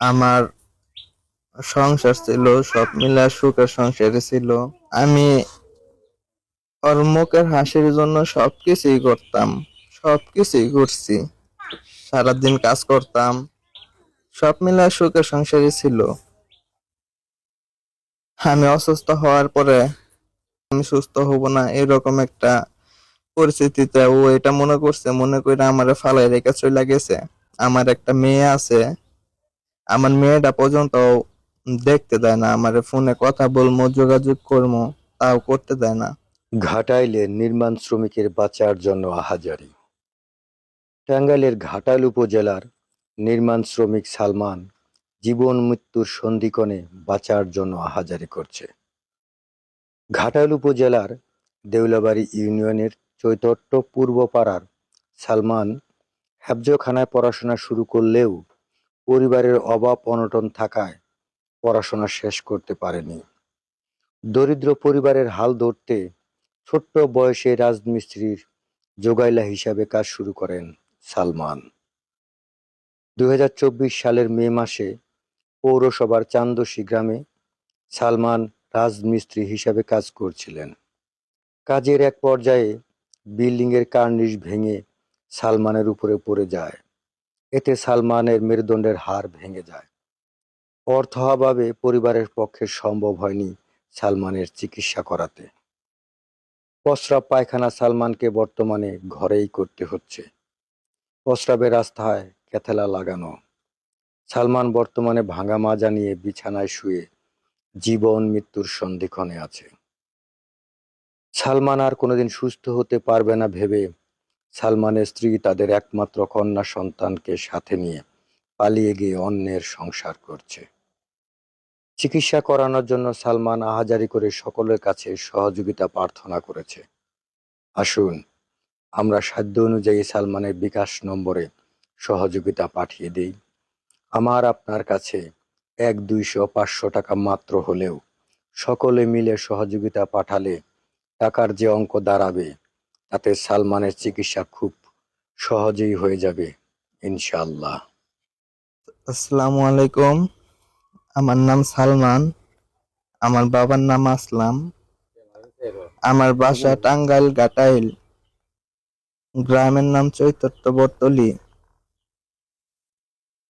আমার সংসার ছিল, সব মিলে সুখের সংসারে ছিল। আমি ওর মুখের হাসির জন্য সবকিছুই করতাম, সবকিছুই করছি। সারাদিন কাজ করতাম, সব মিলে সুখের সংসারই ছিল। আমি অসুস্থ হওয়ার পরে আমি সুস্থ হব না, এরকম একটা পরিস্থিতিতে ও এটা মনে করছে, মনে করে আমার ফালাই রেখে চলে গেছে। আমার একটা মেয়ে আছে আমার মেয়েটা পর্যন্ত দেখতে দেয় না, আমার ফোনে কথা বলব যোগাযোগ করব তাও করতে দেয় না। ঘাটাইলে নির্মাণ শ্রমিকের বাঁচার জন্য আহাজারি টাঙ্গাইলের ঘাটাইল উপজেলার নির্মাণ শ্রমিক সালমান জীবন মৃত্যুর সন্ধিকণে বাঁচার জন্য আহাজারি করছে। ঘাটাইল উপজেলার দেউলাবাড়ি ইউনিয়নের চৈতট্য পূর্বপাড়ার সালমান হ্যাবজখানায় পড়াশোনা শুরু করলেও পরিবারের অভাব অনটন থাকায় পড়াশোনা শেষ করতে পারেনি। দরিদ্র পরিবারের হাল ধরতে ছোট্ট বয়সে রাজমিস্ত্রির যোগাইলা হিসাবে কাজ শুরু করেন সালমান। দু হাজার চব্বিশ সালের মে মাসে পৌরসভার চান্দশী গ্রামে সালমান রাজমিস্ত্রি হিসাবে কাজ করছিলেন। কাজের এক পর্যায়ে বিল্ডিংয়ের কার্নিশ ভেঙে সালমানের উপরে পড়ে যায়। এতে সালমানের মেরুদণ্ডের হাড় ভেঙে যায়। অর্থ অভাবে পরিবারের পক্ষে সম্ভব হয়নি সালমানের চিকিৎসা করাতে। প্রস্রাব পায়খানা সালমানকে বর্তমানে ঘরেই করতে হচ্ছে। প্রস্রাবের রাস্তায় ক্যাথেলা লাগানো। সালমান বর্তমানে ভাঙা মাজা নিয়ে বিছানায় শুয়ে জীবন মৃত্যুর সন্ধিক্ষণে আছে। সালমান আর কোনোদিন সুস্থ হতে পারবে না ভেবে সালমানের স্ত্রী তাদের একমাত্র কন্যা সন্তানকে সাথে নিয়ে পালিয়ে গিয়ে অন্যের সংসার করছে। চিকিৎসা করানোর জন্য সালমান আহাজারি করে সকলের কাছে সহযোগিতা প্রার্থনা করেছে। আসুন, আমরা সাধ্য অনুযায়ী সালমানের বিকাশ নম্বরে সহযোগিতা পাঠিয়ে দিই। আমার আপনার কাছে এক দুইশো পাঁচশো টাকা মাত্র হলেও সকলে মিলে সহযোগিতা পাঠালে টাকার যে অঙ্ক দাঁড়াবে তাতে সালমানের চিকিৎসা খুব সহজেই হয়ে যাবে, ইনশাআল্লাহ। আসসালামু আলাইকুম। আমার নাম সালমান, আমার বাবার নাম আসলাম। আমার বাসা টাঙ্গাইল গাটাইল গ্রামের নাম চৈতত্য বর্তলি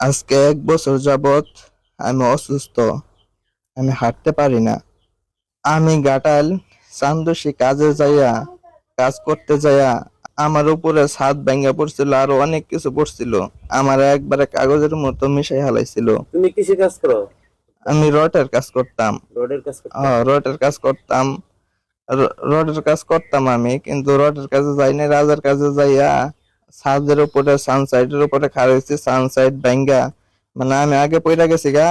আজকে এক বছর যাবত আমি অসুস্থ, আমি হাঁটতে পারি না। আমি গাটাইল চান্দসি কাজে যাইয়া কাজ করতে যাইয়া আমার উপরে ছাদ ভেঙে পড়ছিল আরও অনেক কিছু পড়ছিল। আমার একবারে কাগজের মতো মিশাই হালাইছিল। তুমি কিসে কাজ করো? আমি রটের কাজ করতাম। রোডের কাজ করো আহ, রটের কাজ করতাম। র- রটের কাজ করতাম আমি কিন্তু রটের কাজে যাইনি রাজার কাজে যাইয়া ছাদের উপরে সানসাইডের উপরে খাড়া হয়েছি সানসাইড ব্যাঙ্গা মানে আমি আগে পইরা গেছি গা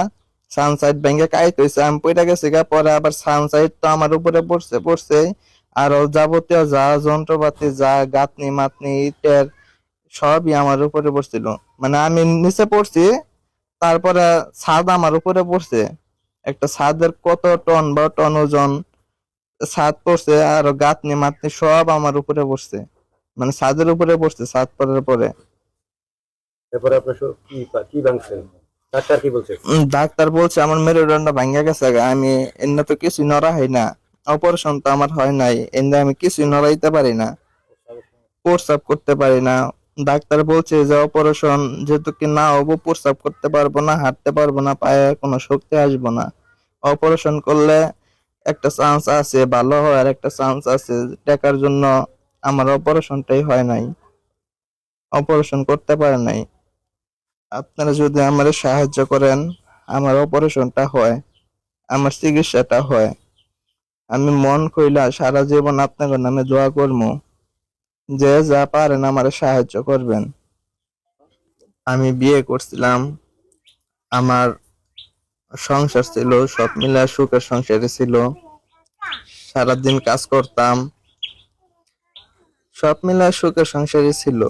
সানসাইড ব্যাঙ্গা কাইট হয়েছে আমি পইরা গেছি গা পরে আবার সানসাইড তো আমার উপরে পড়ছে পড়ছে। আর যাবতীয় যা যন্ত্রপাতি যা গাতনি মাতনি ইটের সবই আমার উপরে পড়ছিল। মানে আমি নিচে পড়ছি তারপরে ছাদ আমার উপরে পড়ছে। একটা ছাদের কত টন বা টন ওজন ছাদ পড়ছে আর গাতনি মাতনি সব আমার উপরে পড়ছে। মানে ছাদের উপরে পড়ছে ছাদ পড়ার পরে। এরপরে আপনার কি কি ভাঙছেন? ডাক্তার কি বলছে? ডাক্তার বলছে আমার মেরুদণ্ড ভাঙ্গা গেছে। আমি এমনি তো কিছু নড়া হয় না। অপারেশন তো আমার হয় নাই। এমনি আমি কিছু নড়াইতে পারি না। প্রস্রাব করতে পারি না। ডাক্তার বলছে যে অপারেশন যেহেতু কি না হব, প্রস্রাব করতে পারব না, হাঁটতে পারব না, পায়ে কোনো শক্তি আসব না। অপারেশন করলে একটা চান্স আছে, ভালো হওয়ার একটা চান্স আছে টাকার জন্য আমার অপারেশনটাই হয় নাই। অপারেশন করতে পারে নাই। আপনারা যদি আমার সাহায্য করেন, আমার অপারেশনটা হয়, আমার চিকিৎসাটা হয়। আমি মন কইলা সারা জীবন আপনাকে নামে দোয়া করব যে যা পারেন আমার সাহায্য করবেন। আমি বিয়ে করছিলাম। আমার সংসার ছিল, সব মিলে সুখের সংসারে ছিল। সারাদিন কাজ করতাম। সব মিলে সুখের সংসারই ছিল।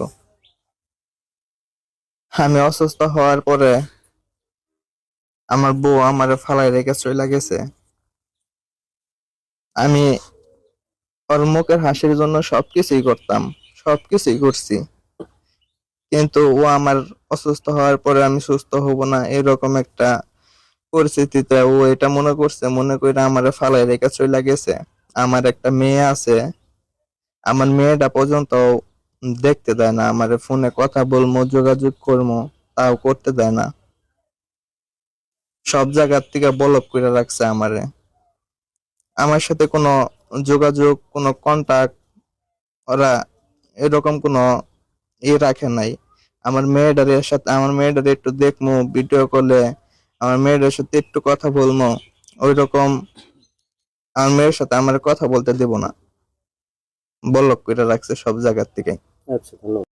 আমি অসুস্থ হওয়ার পরে আমার বউ আমার ফালাই রেখে চলে গেছে। আমি ওর মুখের হাসির জন্য সবকিছুই করতাম, সবকিছুই করছি। কিন্তু ও আমার অসুস্থ হওয়ার পরে আমি সুস্থ হব না, এরকম একটা পরিস্থিতিতে ও এটা মনে করছে, মনে করে আমার ফালাই রেখে চলে গেছে। আমার একটা মেয়ে আছে, আমার মেয়েটা পর্যন্ত দেখতে দেয় না, আমার ফোনে কথা বলব যোগাযোগ করব তাও করতে দেয় না। সব জায়গার থেকে বলক করে রাখছে আমারে। আমার সাথে কোনো যোগাযোগ, কোনো কন্টাক্ট ওরা এরকম কোনো ই রাখে নাই। আমার মেয়েটার সাথে, আমার মেয়েটার একটু দেখব ভিডিও কলে আমার মেয়েটার সাথে একটু কথা বলব ওই রকম আমার মেয়ের সাথে আমার কথা বলতে দেব না। বলক করে রাখছে সব জায়গার থেকে আচ্ছা ধন্যবাদ।